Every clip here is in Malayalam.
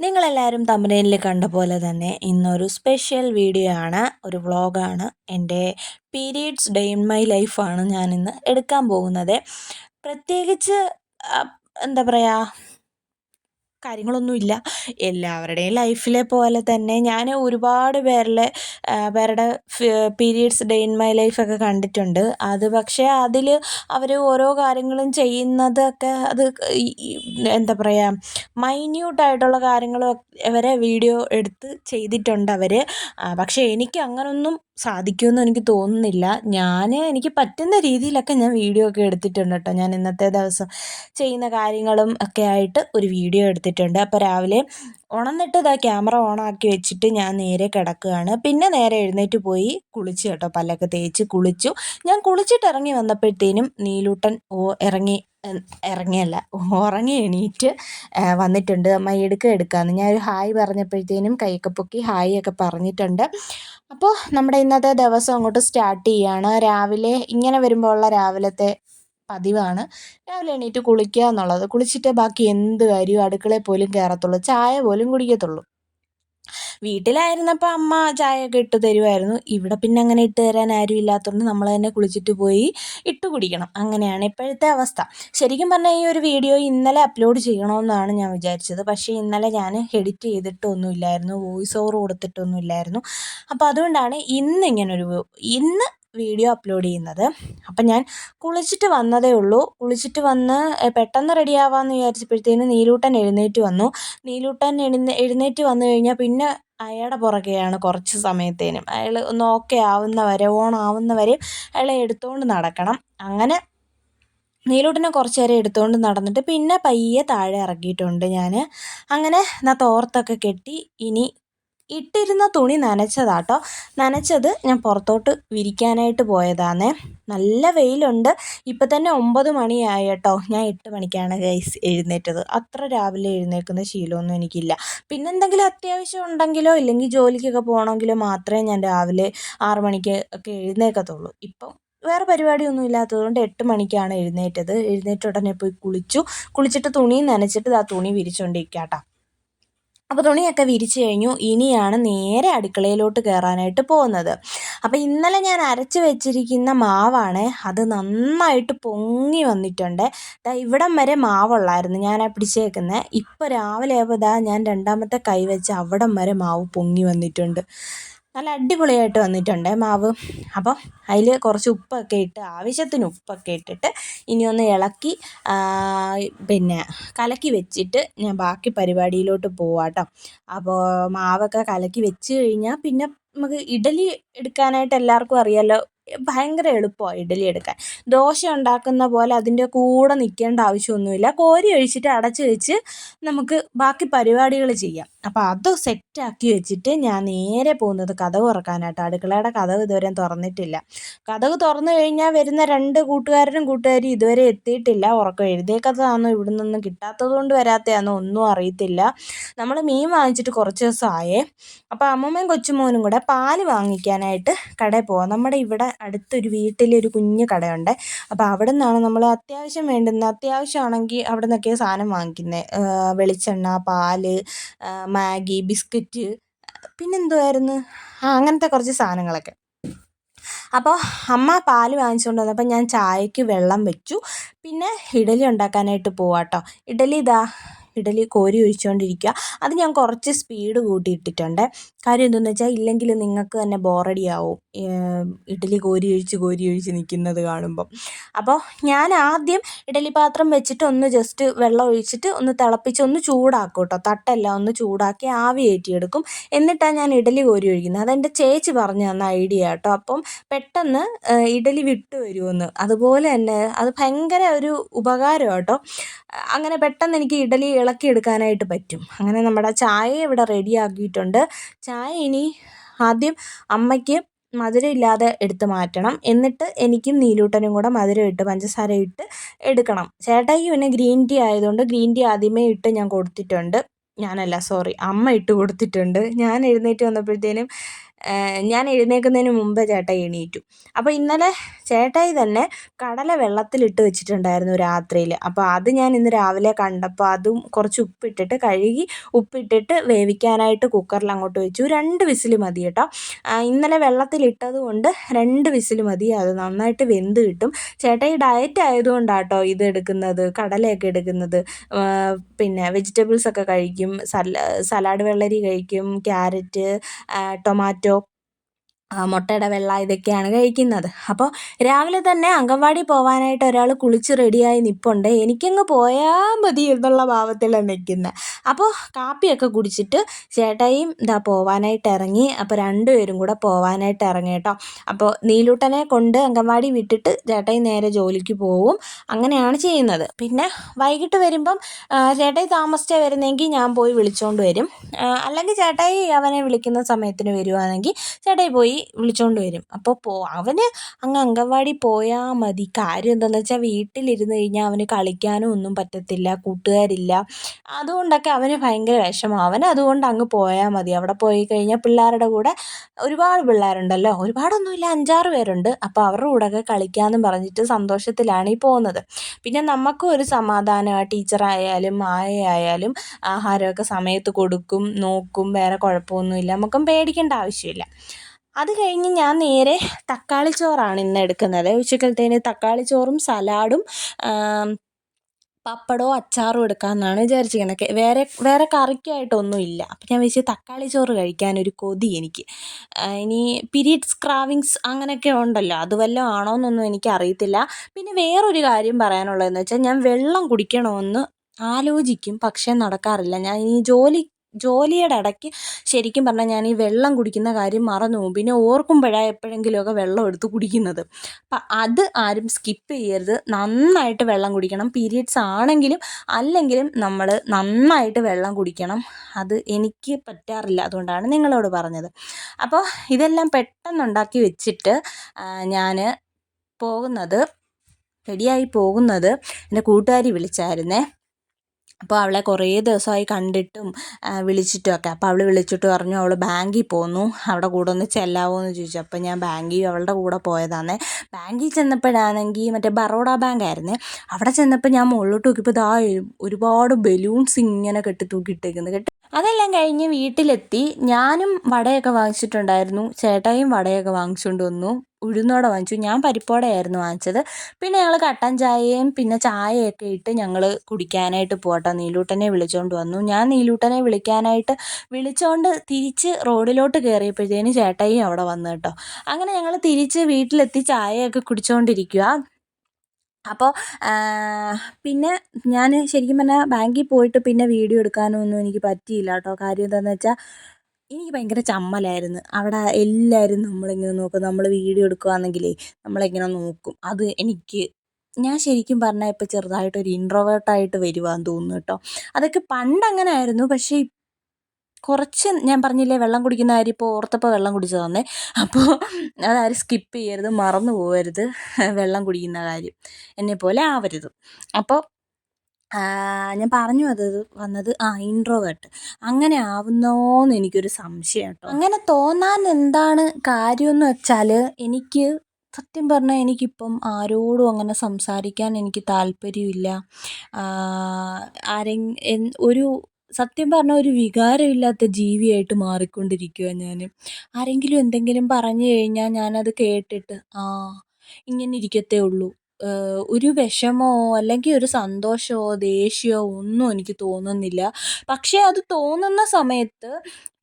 നിങ്ങളെല്ലാവരും തമ്പനയിൽ കണ്ട പോലെ തന്നെ ഇന്നൊരു സ്പെഷ്യൽ വീഡിയോ ആണ് ഒരു വ്ളോഗാണ് എന്റെ പീരീഡ്സ് ഡേ ഇൻ മൈ ലൈഫാണ് ഞാനിന്ന് എടുക്കാൻ പോകുന്നത്. പ്രത്യേകിച്ച് എന്താ പറയുക കാര്യങ്ങളൊന്നുമില്ല. എല്ലാവരുടെയും ലൈഫിലെ പോലെ തന്നെ ഞാൻ ഒരുപാട് പേരിലെ പേരുടെ പീരീഡ്സ് ഡേ ഇൻ മൈ ലൈഫൊക്കെ കണ്ടിട്ടുണ്ട്. അത് പക്ഷേ അതിൽ അവർ ഓരോ കാര്യങ്ങളും ചെയ്യുന്നതൊക്കെ അത് എന്താ പറയുക മൈന്യൂട്ടായിട്ടുള്ള കാര്യങ്ങൾ വരെ വീഡിയോ എടുത്ത് ചെയ്തിട്ടുണ്ട് അവർ പക്ഷേ എനിക്ക് അങ്ങനൊന്നും സാധിക്കുമെന്ന് എനിക്ക് തോന്നുന്നില്ല. ഞാൻ എനിക്ക് പറ്റുന്ന രീതിയിലൊക്കെ ഞാൻ വീഡിയോ ഒക്കെ എടുത്തിട്ടുണ്ട് കേട്ടോ. ഞാൻ ഇന്നത്തെ ദിവസം ചെയ്യുന്ന കാര്യങ്ങളും ഒക്കെ ആയിട്ട് ഒരു വീഡിയോ എടുത്തിട്ടുണ്ട്. അപ്പോൾ രാവിലെ ഉണന്നിട്ട് ഇതാ ക്യാമറ ഓണാക്കി വെച്ചിട്ട് ഞാൻ നേരെ കിടക്കുകയാണ്. പിന്നെ നേരെ എഴുന്നേറ്റ് പോയി കുളിച്ചു കേട്ടോ. പല്ലൊക്കെ തേച്ച് കുളിച്ചു. ഞാൻ കുളിച്ചിട്ട് ഇറങ്ങി വന്നപ്പോഴത്തേനും നീലൂട്ടൻ ഓ ഇറങ്ങി ഇറങ്ങിയല്ല. ഉറങ്ങി എണീറ്റ് വന്നിട്ടുണ്ട്. അമ്മ എടുക്കുക എടുക്കാമെന്ന് ഞാൻ ഒരു ഹായ് പറഞ്ഞപ്പോഴത്തേനും കൈയൊക്കെ പൊക്കി ഹായ് ഒക്കെ പറഞ്ഞിട്ടുണ്ട്. അപ്പോൾ നമ്മുടെ ഇന്നത്തെ ദിവസം അങ്ങോട്ട് സ്റ്റാർട്ട് ചെയ്യുകയാണ് രാവിലെ ഇങ്ങനെ വരുമ്പോൾ ഉള്ള രാവിലത്തെ പതിവാണ്. രാവിലെ എണീറ്റ് കുളിക്കുക എന്നുള്ളത്. കുളിച്ചിട്ട് ബാക്കി എന്ത് കാര്യവും അടുക്കളയിൽ പോലും കയറത്തുള്ളൂ. ചായ പോലും കുടിക്കത്തുള്ളൂ. വീട്ടിലായിരുന്നപ്പോൾ അമ്മ ചായയൊക്കെ ഇട്ട് തരുമായിരുന്നു ഇവിടെ പിന്നെ അങ്ങനെ ഇട്ട് തരാൻ ആരും ഇല്ലാത്തതുകൊണ്ട് നമ്മൾ തന്നെ കുളിച്ചിട്ട് പോയി ഇട്ട് കുടിക്കണം. അങ്ങനെയാണ് ഇപ്പോഴത്തെ അവസ്ഥ. ശരിക്കും പറഞ്ഞാൽ ഈ ഒരു വീഡിയോ ഇന്നലെ അപ്ലോഡ് ചെയ്യണമെന്നാണ് ഞാൻ വിചാരിച്ചത്. പക്ഷേ ഇന്നലെ ഞാൻ എഡിറ്റ് ചെയ്തിട്ടൊന്നുമില്ലായിരുന്നു. വോയിസ് ഓവർ കൊടുത്തിട്ടൊന്നുമില്ലായിരുന്നു. അപ്പോൾ അതുകൊണ്ടാണ് ഇന്ന് ഇങ്ങനൊരു ഇന്ന് വീഡിയോ അപ്ലോഡ് ചെയ്യുന്നത്. അപ്പം ഞാൻ കുളിച്ചിട്ട് വന്നതേ ഉള്ളൂ. കുളിച്ചിട്ട് വന്ന് പെട്ടെന്ന് റെഡി ആവാമെന്ന് വിചാരിച്ചപ്പോഴത്തേന് നീലൂട്ടൻ എഴുന്നേറ്റ് വന്നു. നീലൂട്ടൻ എഴുന്നേ എഴുന്നേറ്റ് വന്നു കഴിഞ്ഞാൽ പിന്നെ അയാളുടെ പുറകെയാണ് കുറച്ച് സമയത്തേനും. അയാൾ ഒന്ന് ഓക്കെ ആവുന്നവരെ ഓൺ ആവുന്ന വരെ അയാളെ എടുത്തുകൊണ്ട് നടക്കണം. അങ്ങനെ നീലൂട്ടിനെ കുറച്ച് നേരം എടുത്തുകൊണ്ട് നടന്നിട്ട് പിന്നെ പയ്യെ താഴെ ഇറക്കിയിട്ടുണ്ട് ഞാൻ അങ്ങനെ എന്നാൽ തോർത്തൊക്കെ കെട്ടി ഇനി ഇട്ടിരുന്ന തുണി നനച്ചതാട്ടോ. നനച്ചത് ഞാൻ പുറത്തോട്ട് വിരിക്കാനായിട്ട് പോയതാണ് നല്ല വെയിലുണ്ട്. ഇപ്പം തന്നെ ഒമ്പത് മണിയായി കേട്ടോ ഞാൻ എട്ട് മണിക്കാണ് ഗൈസ് എഴുന്നേറ്റത്. അത്ര രാവിലെ എഴുന്നേൽക്കുന്ന ശീലമൊന്നും എനിക്കില്ല. പിന്നെ എന്തെങ്കിലും അത്യാവശ്യം ഉണ്ടെങ്കിലോ ഇല്ലെങ്കിൽ ജോലിക്കൊക്കെ പോകണമെങ്കിലോ മാത്രമേ ഞാൻ രാവിലെ ആറ് മണിക്ക് ഒക്കെ എഴുന്നേൽക്കത്തുള്ളൂ. ഇപ്പം വേറെ പരിപാടിയൊന്നും ഇല്ലാത്തതുകൊണ്ട് എട്ട് മണിക്കാണ് എഴുന്നേറ്റത്. എഴുന്നേറ്റ ഉടനെ പോയി കുളിച്ചു. കുളിച്ചിട്ട് തുണി നനച്ചിട്ട് ആ തുണി വിരിച്ചുകൊണ്ടിരിക്കാം അപ്പോൾ തുണിയൊക്കെ വിരിച്ചു കഴിഞ്ഞു. ഇനിയാണ് നേരെ അടുക്കളയിലോട്ട് കയറാനായിട്ട് പോകുന്നത്. അപ്പോൾ ഇന്നലെ ഞാൻ അരച്ച് വെച്ചിരിക്കുന്ന മാവാണ് അത് നന്നായിട്ട് പൊങ്ങി വന്നിട്ടുണ്ട്. ദാ ഇവിടം വരെ മാവുള്ളായിരുന്നു ഞാൻ പിടിച്ചേക്കുന്നത് ഇപ്പോൾ രാവിലെ ആയപ്പോൾ ഞാൻ രണ്ടാമത്തെ കൈ വെച്ച് അവിടം വരെ മാവ് പൊങ്ങി വന്നിട്ടുണ്ട്. നല്ല അടിപൊളിയായിട്ട് വന്നിട്ടുണ്ട് മാവ്. അപ്പം അതിൽ കുറച്ച് ഉപ്പൊക്കെ ഇട്ട് ആവശ്യത്തിന് ഉപ്പൊക്കെ ഇട്ടിട്ട് ഇനി ഒന്ന് ഇളക്കി പിന്നെ കലക്കി വെച്ചിട്ട് ഞാൻ ബാക്കി പരിപാടിയിലോട്ട് പോവാട്ടോ അപ്പോൾ മാവൊക്കെ കലക്കി വെച്ച് കഴിഞ്ഞാൽ പിന്നെ നമുക്ക് ഇഡലി എടുക്കാനായിട്ട് എല്ലാവർക്കും അറിയാമല്ലോ ഭയങ്കര എളുപ്പമാണ് ഇഡ്ഡലി എടുക്കാൻ. ദോശ ഉണ്ടാക്കുന്ന പോലെ അതിന്റെ കൂടെ നിൽക്കേണ്ട ആവശ്യമൊന്നുമില്ല. കോരി ഒഴിച്ചിട്ട് അടച്ച് വെച്ച് നമുക്ക് ബാക്കി പരിപാടികൾ ചെയ്യാം. അപ്പോൾ അത് സെറ്റാക്കി വെച്ചിട്ട് ഞാൻ നേരെ പോകുന്നത് കഥവ് തുറക്കാനായിട്ട് അടുക്കളയുടെ കഥവ് ഇതുവരെ തുറന്നിട്ടില്ല. കഥവ് തുറന്നു കഴിഞ്ഞാൽ വരുന്ന രണ്ട് കൂട്ടുകാരനും കൂട്ടുകാരും ഇതുവരെ എത്തിയിട്ടില്ല. ഉറക്കം എഴുതേക്കഥതാണോ ഇവിടെ നിന്നും കിട്ടാത്തത് കൊണ്ട് വരാത്തതാണോ ഒന്നും അറിയത്തില്ല. നമ്മൾ മീൻ വാങ്ങിച്ചിട്ട് കുറച്ച് ദിവസമായേ. അപ്പോൾ അമ്മമ്മയും കൊച്ചുമോനും കൂടെ പാൽ വാങ്ങിക്കാനായിട്ട് കടയിൽ പോവാം. നമ്മുടെ ഇവിടെ അടുത്തൊരു വീട്ടിലൊരു കുഞ്ഞു കടയുണ്ട്. അപ്പോൾ അവിടെ നിന്നാണ് നമ്മൾ അത്യാവശ്യം വേണ്ടുന്ന അത്യാവശ്യമാണെങ്കിൽ അവിടെ നിന്നൊക്കെ സാധനം വാങ്ങിക്കുന്നത് വെളിച്ചെണ്ണ പാൽ മാഗി ബിസ്ക്കറ്റ് പിന്നെന്തുവായിരുന്നു? ആ അങ്ങനത്തെ കുറച്ച് സാധനങ്ങളൊക്കെ. അപ്പോൾ അമ്മ പാൽ വാങ്ങിച്ചുകൊണ്ട് വന്നപ്പോൾ ഞാൻ ചായക്ക് വെള്ളം വെച്ചു. പിന്നെ ഇഡലി ഉണ്ടാക്കാനായിട്ട് പോവാട്ടോ. ഇഡലി ഇതാ ഇഡലി കോരി ഒഴിച്ചുകൊണ്ടിരിക്കുക അത് ഞാൻ കുറച്ച് സ്പീഡ് കൂട്ടിയിട്ടിട്ടുണ്ട്. കാര്യം എന്തെന്ന് വെച്ചാൽ ഇല്ലെങ്കിൽ നിങ്ങൾക്ക് തന്നെ ബോറടിയാവും ഇഡലി കോരി ഒഴിച്ച് കോരി ഒഴിച്ച് നിൽക്കുന്നത് കാണുമ്പം. അപ്പോൾ ഞാൻ ആദ്യം ഇഡലി പാത്രം വെച്ചിട്ട് ഒന്ന് ജസ്റ്റ് വെള്ളം ഒഴിച്ചിട്ട് ഒന്ന് തിളപ്പിച്ച് ഒന്ന് ചൂടാക്കും കേട്ടോ തട്ടെല്ലാം ഒന്ന് ചൂടാക്കി ആവി ഏറ്റിയെടുക്കും എന്നിട്ടാണ് ഞാൻ ഇഡലി കോരി ഒഴിക്കുന്നത്. അതെന്റെ ചേച്ചി പറഞ്ഞു തന്ന ഐഡിയ കേട്ടോ അപ്പം പെട്ടെന്ന് ഇഡലി വിട്ടു വരുമെന്ന് അതുപോലെ തന്നെ അത് ഭയങ്കര ഒരു ഉപകാരം കേട്ടോ അങ്ങനെ പെട്ടെന്ന് എനിക്ക് ഇഡലി ഇളക്കിയെടുക്കാനായിട്ട് പറ്റും. അങ്ങനെ നമ്മുടെ ചായ ഇവിടെ റെഡി ആക്കിയിട്ടുണ്ട്. ചായ ഇനി ആദ്യം അമ്മയ്ക്ക് മധുരം ഇല്ലാതെ എടുത്ത് മാറ്റണം. എന്നിട്ട് എനിക്കും നീലൂട്ടനും കൂടെ മധുരം ഇട്ട് പഞ്ചസാര ഇട്ട് എടുക്കണം. ചേട്ടായിക്ക് പിന്നെ ഗ്രീൻ ടീ ആയതുകൊണ്ട് ഗ്രീൻ ടീ ആദ്യമേ ഇട്ട് ഞാൻ കൊടുത്തിട്ടുണ്ട്. ഞാനല്ല സോറി അമ്മ ഇട്ട് കൊടുത്തിട്ടുണ്ട്. ഞാൻ എഴുന്നേറ്റ് വന്നപ്പോഴത്തേനും ഞാൻ എഴുന്നേൽക്കുന്നതിന് മുമ്പേ ചേട്ടായി എണീറ്റു. അപ്പോൾ ഇന്നലെ ചേട്ടായി തന്നെ കടല വെള്ളത്തിലിട്ട് വെച്ചിട്ടുണ്ടായിരുന്നു രാത്രിയിൽ അപ്പോൾ അത് ഞാൻ ഇന്ന് രാവിലെ കണ്ടപ്പോൾ അതും കുറച്ച് ഉപ്പിട്ടിട്ട് കഴുകി ഉപ്പിട്ടിട്ട് വേവിക്കാനായിട്ട് കുക്കറിൽ അങ്ങോട്ട് വെച്ചു. രണ്ട് വിസിൽ മതി കേട്ടോ. ഇന്നലെ വെള്ളത്തിലിട്ടത് കൊണ്ട് രണ്ട് വിസിൽ മതി. അത് നന്നായിട്ട് വെന്ത് കിട്ടും. ചേട്ടായി ഡയറ്റ് ആയതുകൊണ്ടാണ് കേട്ടോ ഇത് എടുക്കുന്നത് കടലയൊക്കെ എടുക്കുന്നത്. പിന്നെ വെജിറ്റബിൾസ് ഒക്കെ കഴിക്കും സലാഡ് വെള്ളരി കഴിക്കും ക്യാരറ്റ് ടൊമാറ്റോ മുട്ടയുടെ വെള്ള ഇതൊക്കെയാണ് കഴിക്കുന്നത്. അപ്പോൾ രാവിലെ തന്നെ അംഗൻവാടി പോകാനായിട്ട് ഒരാൾ കുളിച്ച് റെഡിയായി നിൽപ്പുണ്ട് എനിക്കങ്ങ് പോയാൽ മതി എന്നുള്ള ഭാവത്തിലാണ് നിൽക്കുന്നത് അപ്പോൾ കാപ്പിയൊക്കെ കുടിച്ചിട്ട് ചേട്ടായും ഇതാ പോവാനായിട്ട് ഇറങ്ങി അപ്പോൾ രണ്ടുപേരും കൂടെ പോവാനായിട്ട് ഇറങ്ങി കേട്ടോ. അപ്പോൾ നീലൂട്ടനെ കൊണ്ട് അംഗൻവാടി വിട്ടിട്ട് ചേട്ടായി നേരെ ജോലിക്ക് പോവും. അങ്ങനെയാണ് ചെയ്യുന്നത്. പിന്നെ വൈകിട്ട് വരുമ്പം ചേട്ടായി താമസിച്ചേ വരുന്നെങ്കിൽ ഞാൻ പോയി വിളിച്ചുകൊണ്ട് വരും. അല്ലെങ്കിൽ ചേട്ടായി അവനെ വിളിക്കുന്ന സമയത്തിന് വരുവാണെങ്കിൽ ചേട്ടായി പോയി വിളിച്ചുകൊണ്ട് വരും. അപ്പോൾ പോ അവന് അങ്ങ് അംഗൻവാടി പോയാൽ മതി. കാര്യം എന്താണെന്ന് വെച്ചാൽ വീട്ടിലിരുന്ന് കഴിഞ്ഞാൽ അവന് കളിക്കാനും ഒന്നും പറ്റത്തില്ല കൂട്ടുകാരില്ല. അതുകൊണ്ടൊക്കെ അവന് ഭയങ്കര വിഷമം. അവൻ അതുകൊണ്ട് അങ്ങ് പോയാൽ മതി. അവിടെ പോയി കഴിഞ്ഞാൽ പിള്ളേരുടെ കൂടെ ഒരുപാട് പിള്ളേരുണ്ടല്ലോ. ഒരുപാടൊന്നുമില്ല അഞ്ചാറ് പേരുണ്ട്. അപ്പോൾ അവരുടെ കൂടെയൊക്കെ കളിക്കാമെന്ന് പറഞ്ഞിട്ട് സന്തോഷത്തിലാണ് ഈ പോകുന്നത്. പിന്നെ നമുക്കും ഒരു സമാധാനം. ആ ടീച്ചറായാലും മായയായാലും ആഹാരമൊക്കെ സമയത്ത് കൊടുക്കും നോക്കും. വേറെ കുഴപ്പമൊന്നുമില്ല. നമുക്കും പേടിക്കേണ്ട ആവശ്യമില്ല. അത് കഴിഞ്ഞ് ഞാൻ നേരെ തക്കാളി ചോറാണ് ഇന്ന് എടുക്കുന്നത്. ഉച്ചക്കലത്തേന് തക്കാളി ചോറും സലാഡും പപ്പടോ അച്ചാറോ എടുക്കാമെന്നാണ് വിചാരിച്ചിരിക്കുന്നത്. വേറെ വേറെ കറിക്കായിട്ടൊന്നും ഇല്ല അപ്പം ഞാൻ വിചാരിച്ചു തക്കാളി ചോറ് കഴിക്കാനൊരു കൊതി എനിക്ക്. ഇനി പിരീഡ്സ് ക്രാവിങ്സ് അങ്ങനെയൊക്കെ ഉണ്ടല്ലോ അത് വല്ലതും എന്നൊന്നും എനിക്കറിയത്തില്ല. പിന്നെ വേറൊരു കാര്യം പറയാനുള്ളതെന്ന് വെച്ചാൽ ഞാൻ വെള്ളം കുടിക്കണമെന്ന് ആലോചിക്കും പക്ഷേ നടക്കാറില്ല. ഞാൻ ഈ ജോലി ജോലിയുടെ ഇടയ്ക്ക് ശരിക്കും പറഞ്ഞാൽ ഞാൻ ഈ വെള്ളം കുടിക്കുന്ന കാര്യം മറന്നു പോകും. പിന്നെ ഓർക്കുമ്പോഴാണ് എപ്പോഴെങ്കിലുമൊക്കെ വെള്ളം എടുത്ത് കുടിക്കുന്നത്. അപ്പം അത് ആരും സ്കിപ്പ് ചെയ്യരുത്. നന്നായിട്ട് വെള്ളം കുടിക്കണം. പീരിയഡ്സ് ആണെങ്കിലും അല്ലെങ്കിലും നമ്മൾ നന്നായിട്ട് വെള്ളം കുടിക്കണം. അത് എനിക്ക് പറ്റാറില്ല അതുകൊണ്ടാണ് നിങ്ങളോട് പറഞ്ഞത്. അപ്പോൾ ഇതെല്ലാം പെട്ടെന്നുണ്ടാക്കി വെച്ചിട്ട് ഞാൻ പോകുന്നത് റെഡിയായി പോകുന്നത് എന്റെ കൂട്ടുകാരി വിളിച്ചായിരുന്നേ. അപ്പോൾ അവളെ കുറേ ദിവസമായി കണ്ടിട്ടും വിളിച്ചിട്ടും ഒക്കെ. അപ്പോൾ അവൾ വിളിച്ചിട്ട് പറഞ്ഞു അവൾ ബാങ്കിൽ പോന്നു. അവിടെ കൂടെ ഒന്ന് ചെല്ലാവോ എന്ന് ചോദിച്ചു. അപ്പോൾ ഞാൻ ബാങ്കിൽ അവളുടെ കൂടെ പോയതാണ് ബാങ്കിൽ ചെന്നപ്പോഴാണെങ്കിൽ മറ്റേ ബറോഡ ബാങ്ക് ആയിരുന്നേ. അവിടെ ചെന്നപ്പോൾ ഞാൻ മുകളിലോട്ട് നോക്കിയപ്പോൾ ഇതാ ഒരുപാട് ബലൂൺസ് ഇങ്ങനെ കെട്ടി തൂക്കിയിട്ടേക്കുന്നത് കേട്ടോ അതെല്ലാം കഴിഞ്ഞ് വീട്ടിലെത്തി. ഞാനും വടയൊക്കെ വാങ്ങിച്ചിട്ടുണ്ടായിരുന്നു. ചേട്ടായും വടയൊക്കെ വാങ്ങിച്ചുകൊണ്ട് വന്നു. ഉഴുന്നോടെ വാങ്ങിച്ചു. ഞാൻ പരിപ്പോടെയായിരുന്നു വാങ്ങിച്ചത്. പിന്നെ ഞങ്ങൾ കട്ടൻ ചായയും പിന്നെ ചായയൊക്കെ ഇട്ട് ഞങ്ങൾ കുടിക്കാനായിട്ട് പോട്ടെ നീലൂട്ടനെ വിളിച്ചുകൊണ്ട് വന്നു. ഞാൻ നീലൂട്ടനെ വിളിക്കാനായിട്ട് വിളിച്ചുകൊണ്ട് തിരിച്ച് റോഡിലോട്ട് കയറിയപ്പോഴത്തേന് ചേട്ടയും അവിടെ വന്നു കേട്ടോ. അങ്ങനെ ഞങ്ങൾ തിരിച്ച് വീട്ടിലെത്തി ചായയൊക്കെ കുടിച്ചുകൊണ്ടിരിക്കുക അപ്പോൾ പിന്നെ ഞാൻ ശരിക്കും പറഞ്ഞാൽ ബാങ്കിൽ പോയിട്ട് പിന്നെ വീഡിയോ എടുക്കാനൊന്നും എനിക്ക് പറ്റിയില്ല കേട്ടോ. കാര്യം എന്താണെന്ന് വെച്ചാൽ എനിക്ക് ഭയങ്കര ചമ്മലായിരുന്നു. അവിടെ എല്ലാവരും നമ്മളിങ്ങനെ നോക്കും. നമ്മൾ വീഡിയോ എടുക്കുകയാണെങ്കിലേ നമ്മളിങ്ങനെ നോക്കും. അത് എനിക്ക് ഞാൻ ശരിക്കും പറഞ്ഞാൽ ഇപ്പോൾ ചെറുതായിട്ടൊരു ഇൻട്രോവേർട്ടായിട്ട് വരുവാന്ന് തോന്നുന്നു കേട്ടോ. അതൊക്കെ പണ്ട് അങ്ങനെ ആയിരുന്നു. പക്ഷേ കുറച്ച് ഞാൻ പറഞ്ഞില്ലേ വെള്ളം കുടിക്കുന്ന കാര്യം ഇപ്പോൾ ഓർത്തപ്പോൾ വെള്ളം കുടിച്ചതാണേ അപ്പോൾ അതാരും സ്കിപ്പ് ചെയ്യരുത് മറന്നു പോകരുത് വെള്ളം കുടിക്കുന്ന കാര്യം. എന്നെപ്പോലെ ആവരുത്. അപ്പോൾ ഞാൻ പറഞ്ഞു അത് വന്നത് ആ ഇൻട്രോവേർട്ട് അങ്ങനെ ആവുന്നോന്ന് എനിക്കൊരു സംശയം കേട്ടോ. അങ്ങനെ തോന്നാൻ എന്താണ് കാര്യമെന്ന് വെച്ചാൽ എനിക്ക് സത്യം പറഞ്ഞാൽ എനിക്കിപ്പം ആരോടും അങ്ങനെ സംസാരിക്കാൻ എനിക്ക് താല്പര്യമില്ല. ആരെ ഒരു സത്യം പറഞ്ഞാൽ ഒരു വികാരമില്ലാത്ത ജീവിയായിട്ട് മാറിക്കൊണ്ടിരിക്കുകയാണ് ഞാൻ ആരെങ്കിലും എന്തെങ്കിലും പറഞ്ഞു കഴിഞ്ഞാൽ ഞാനത് കേട്ടിട്ട് ആ ഇങ്ങനെ ഇരിക്കത്തേ ഉള്ളൂ. ഒരു വിഷമമോ അല്ലെങ്കിൽ ഒരു സന്തോഷമോ ദേഷ്യമോ ഒന്നും എനിക്ക് തോന്നുന്നില്ല. പക്ഷേ അത് തോന്നുന്ന സമയത്ത്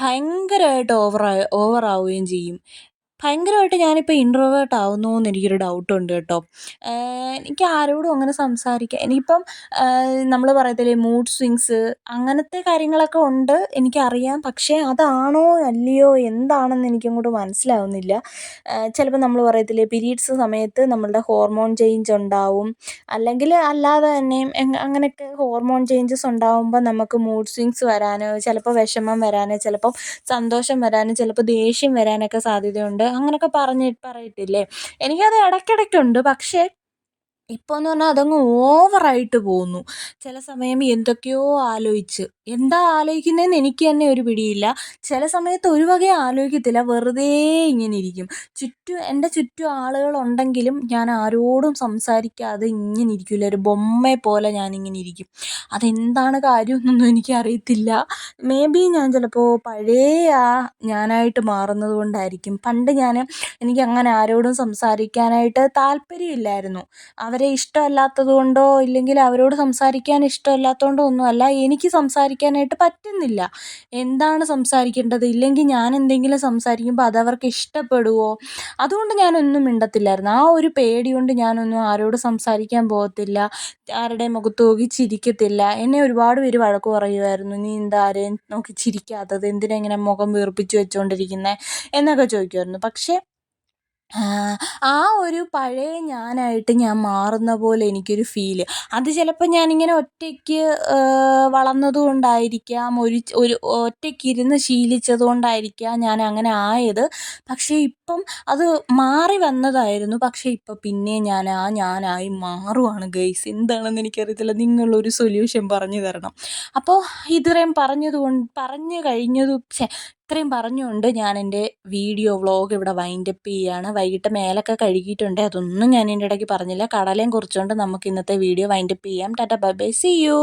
ഭയങ്കരമായിട്ട് ഓവർ ഓവറാവുകയും ചെയ്യും. ഭയങ്കരമായിട്ട് ഞാനിപ്പോൾ ഇൻട്രോവേർട്ട് ആവുന്നു എന്ന് എനിക്കൊരു ഡൗട്ടുണ്ട് കേട്ടോ. എനിക്ക് ആരോടും അങ്ങനെ സംസാരിക്കാൻ ഇനിയിപ്പം നമ്മൾ പറയത്തില്ലേ മൂഡ് സ്വിങ്സ് അങ്ങനത്തെ കാര്യങ്ങളൊക്കെ ഉണ്ട് എനിക്കറിയാം. പക്ഷേ അതാണോ അല്ലയോ എന്താണെന്ന് എനിക്കങ്ങോട്ട് മനസ്സിലാവുന്നില്ല. ചിലപ്പോൾ നമ്മൾ പറയത്തില്ലേ പീരീഡ്സ് സമയത്ത് നമ്മളുടെ ഹോർമോൺ ചേഞ്ച് ഉണ്ടാവും. അല്ലെങ്കിൽ അല്ലാതെ തന്നെ അങ്ങനെയൊക്കെ ഹോർമോൺ ചേഞ്ചസ് ഉണ്ടാവുമ്പോൾ നമുക്ക് മൂഡ് സ്വിങ്സ് വരാനോ ചിലപ്പോൾ വിഷമം വരാനോ ചിലപ്പോൾ സന്തോഷം വരാനോ ചിലപ്പോൾ ദേഷ്യം വരാനൊക്കെ സാധ്യതയുണ്ട്. അങ്ങനെയൊക്കെ പറഞ്ഞ് പറയത്തില്ലേ? എനിക്കത് ഇടയ്ക്കിടയ്ക്കുണ്ട്. പക്ഷേ ഇപ്പോൾ എന്ന് പറഞ്ഞാൽ അതങ്ങ് ഓവറായിട്ട് പോകുന്നു. ചില സമയം എന്തൊക്കെയോ ആലോചിച്ച്. എന്താ ആലോചിക്കുന്നതെന്ന് എനിക്ക് തന്നെ ഒരു പിടിയില്ല. ചില സമയത്ത് ഒരു വകയെ ആലോചിക്കത്തില്ല. വെറുതെ ഇങ്ങനെ ഇരിക്കും. ചുറ്റും എന്റെ ചുറ്റും ആളുകളുണ്ടെങ്കിലും ഞാൻ ആരോടും സംസാരിക്കാതെ ഇങ്ങനെ ഇരിക്കില്ല ഒരു ബൊമ്മയെ പോലെ ഞാനിങ്ങനെ ഇരിക്കും. അതെന്താണ് കാര്യമെന്നൊന്നും എനിക്കറിയത്തില്ല. മേ ബി ഞാൻ ചിലപ്പോൾ പഴയ ആ ഞാനായിട്ട് മാറുന്നത് കൊണ്ടായിരിക്കും. പണ്ട് ഞാൻ എനിക്ക് അങ്ങനെ ആരോടും സംസാരിക്കാനായിട്ട് താല്പര്യമില്ലായിരുന്നു. അവരെ ഇഷ്ടമല്ലാത്തത് കൊണ്ടോ ഇല്ലെങ്കിൽ അവരോട് സംസാരിക്കാൻ ഇഷ്ടമല്ലാത്തത് കൊണ്ടോ ഒന്നുമല്ല. എനിക്ക് സംസാരിക്കാനായിട്ട് പറ്റുന്നില്ല. എന്താണ് സംസാരിക്കേണ്ടത്? ഇല്ലെങ്കിൽ ഞാൻ എന്തെങ്കിലും സംസാരിക്കുമ്പോൾ അതവർക്ക് ഇഷ്ടപ്പെടുവോ? അതുകൊണ്ട് ഞാനൊന്നും മിണ്ടത്തില്ലായിരുന്നു. ആ ഒരു പേടി കൊണ്ട് ഞാനൊന്നും ആരോടും സംസാരിക്കാൻ പോകത്തില്ല. ആരുടെയും മുഖത്ത് നോക്കി ചിരിക്കത്തില്ല. എന്നെ ഒരുപാട് പേര് വഴക്ക് പറയുമായിരുന്നു. നീ എന്താ ആരെയും നോക്കി ചിരിക്കാത്തത്? എന്തിനാ ഇങ്ങനെ മുഖം വീർപ്പിച്ച് വെച്ചുകൊണ്ടിരിക്കുന്നത് എന്നൊക്കെ ചോദിക്കുമായിരുന്നു. പക്ഷേ ആ ഒരു പഴയ ഞാനായിട്ട് ഞാൻ മാറുന്ന പോലെ എനിക്കൊരു ഫീൽ അത് ചിലപ്പോൾ ഞാനിങ്ങനെ ഒറ്റയ്ക്ക് വളർന്നത് കൊണ്ടായിരിക്കാം ഒരു ഒരു ഒറ്റയ്ക്കിരുന്ന് ശീലിച്ചത് കൊണ്ടായിരിക്കാം ഞാൻ അങ്ങനെ ആയത്. പക്ഷേ ഇപ്പം അത് മാറി വന്നതായിരുന്നു. പക്ഷേ ഇപ്പം പിന്നെ ഞാൻ ആ ഞാനായി മാറുവാണ് ഗൈസ് എന്താണെന്ന് എനിക്കറിയത്തില്ല. നിങ്ങളൊരു സൊല്യൂഷൻ പറഞ്ഞു തരണം. അപ്പോൾ ഇത്രയും പറഞ്ഞത് കൊണ്ട് പറഞ്ഞു കഴിഞ്ഞത് ഇത്രയും പറഞ്ഞുകൊണ്ട് ഞാൻ എന്റെ വീഡിയോ വ്ളോഗ് ഇവിടെ വൈൻഡപ്പ് ചെയ്യുകയാണ് വൈകിട്ട് മേലൊക്കെ കഴുകിയിട്ടുണ്ട്. അതൊന്നും ഞാൻ എന്റെ ഇടയ്ക്ക് പറഞ്ഞില്ല. കടലയും കുറിച്ചുകൊണ്ട് നമുക്ക് ഇന്നത്തെ വീഡിയോ വൈൻഡപ്പ് ചെയ്യാം. Tata bye bye. See you